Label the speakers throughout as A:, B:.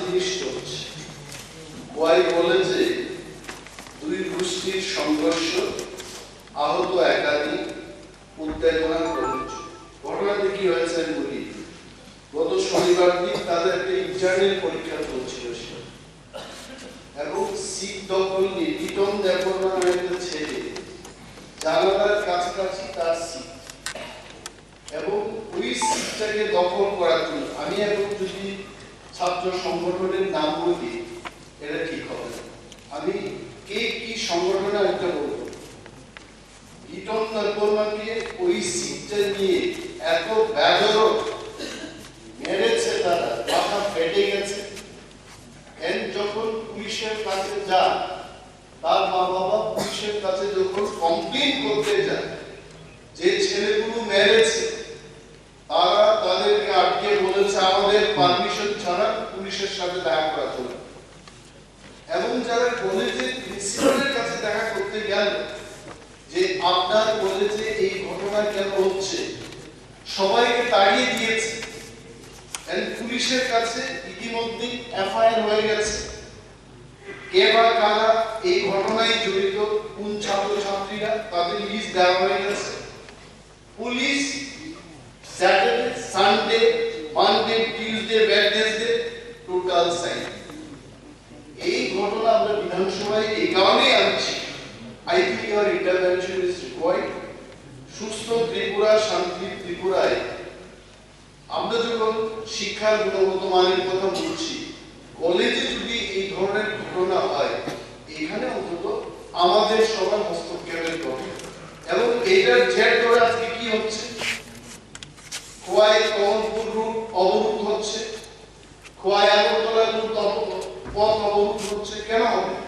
A: জিনিস চলছে ওয়াই বলে যে, দুই গোষ্ঠীর সংঘর্ষ আহত একাধিক উত্তেজনা প্রযোজ্য ঘটনাটি কি হয়েছে বলি। গত শনিবার দিন তাদের একটা ইন্টারনেট পরীক্ষা চলছিল এবং সিট দখল নিয়ে রিটন দেবর নামে একটা ছেলে, জানালার কাছাকাছি তার সিট এবং ওই সিটটাকে দখল করার জন্য, আমি এখন যদি ছাত্র সংগঠনের নাম বলি এটা ঠিক হবে। আমি কে কি সংগঠনে একটা বলব ইটন নরবর্মাকে ওই সিটটা নিয়ে এত ব্যাধরক মেরেছে তারা, মাথা ফেটে গেছে। এন যখন পুলিশের কাছে যান, তার মা বাবা পুলিশের কাছে যখন কমপ্লেন করতে যায় যে ছেলেগুলো মেরেছে, তারা তাদেরকে আটকে বলেছে, আমাদের পারমিশন সাথে দেখা করা চলে এবং যারা কলেজের প্রিন্সিপালের কাছে দেখা করতে গেল যে আপনার কলেজে এই ঘটনা কেন হচ্ছে, সবাইকে তাড়িয়ে দিয়েছে। পুলিশের কাছে ইতিমধ্যে এফআইআর হয়ে গেছে। বা কারা এই ঘটনায় জড়িত, কোন ছাত্রছাত্রীরা তাদের লিস্ট দেওয়া হয়ে গেছে। Police Saturday Sunday Monday Tuesday Wednesday total sign এই ঘটনা আমরা বিধানসভায় এই কারণেই আনছি। I think your intervention is required সুস্থ ত্রিপুরা, শান্তি ত্রিপুরায় আমরা যখন শিক্ষার গুণগত মানের কথা বলছি কলেজে যদি এই ধরনের ঘটনা হয়, এখানে অন্তত আমাদের সবার হস্তক্ষেপের দরকার। এবং এটার জের হচ্ছে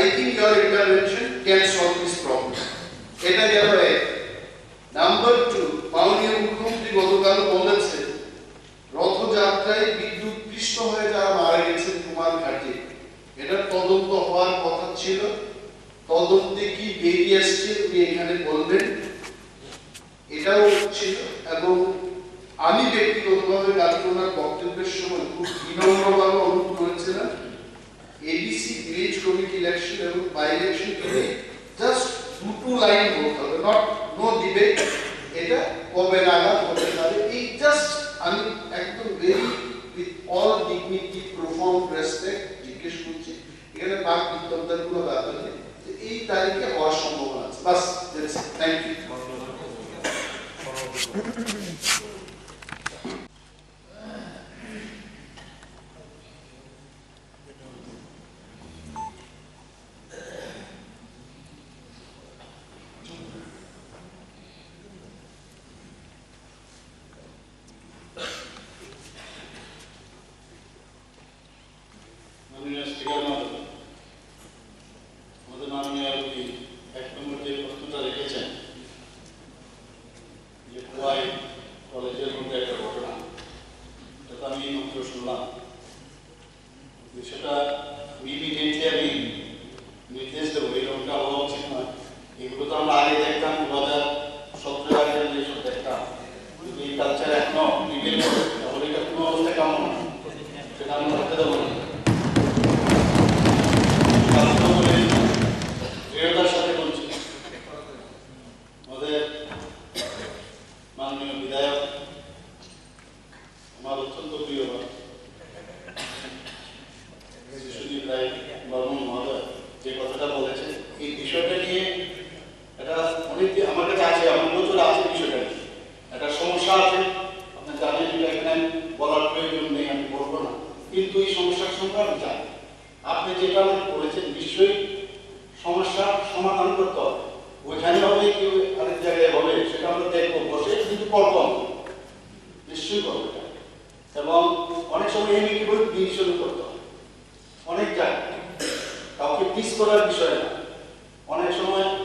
A: I think your intervention can solve this problem. এটা গেল এক নাম্বার টু মাননীয় মুখ্যমন্ত্রী গতকাল বলেছে রথযাত্রায় বিদ্যুৎ পৃষ্ঠ হয়ে যারা মারা গেছেন কুমার ঘাটে এটা তদন্ত হওয়ার কথা ছিল এবং বাই
B: কলেজের মধ্যে একটা ঘটনা তো আমি শুনলাম বিষয়টা ইমিডিয়েটলি আমি নির্দেশ দেবো এরকমটা হওয়া উচিত নয় এগুলো তো আমরা আগে দেখতাম দু হাজার সতেরো আগে যেসব দেখতাম কিন্তু এই কালচার এখনও নিবেন তাহলে এটা কোনো অবস্থা কেমন হয়? সেটা আমরা হতে দেবো না কারণ বলে দৃঢ়তার সাথে বলছি আমাদের মাননীয় বিধায়ক আমার অত্যন্ত প্রিয় শিশুদীপ রায় বর্মন মহোদয় যে কথাটা বলেছে এই বিষয়টা নিয়ে এটা অনেক আমার কাছে আছে আমার প্রচুর আছে বিষয়টা নিয়ে একটা সমস্যা আছে এটা এখানে বলার প্রয়োজন নেই, আমি বলব না। কিন্তু এই সমস্যার আমি জানি আপনি যেটা আমাকে বলেছেন, নিশ্চয়ই সমস্যার সমাধান করতে হবে। ওইখানে হবে কি, আরেক জায়গায় হবে, সেটা আমরা দেখব, বসে কিন্তু করব আমরা। নিশ্চয়ই করব এবং অনেক সময় এমনিটিভেট ডিসিশন করতে হয়। অনেক জায়গায়। কাউকে পিস করার বিষয় না। অনেক সময়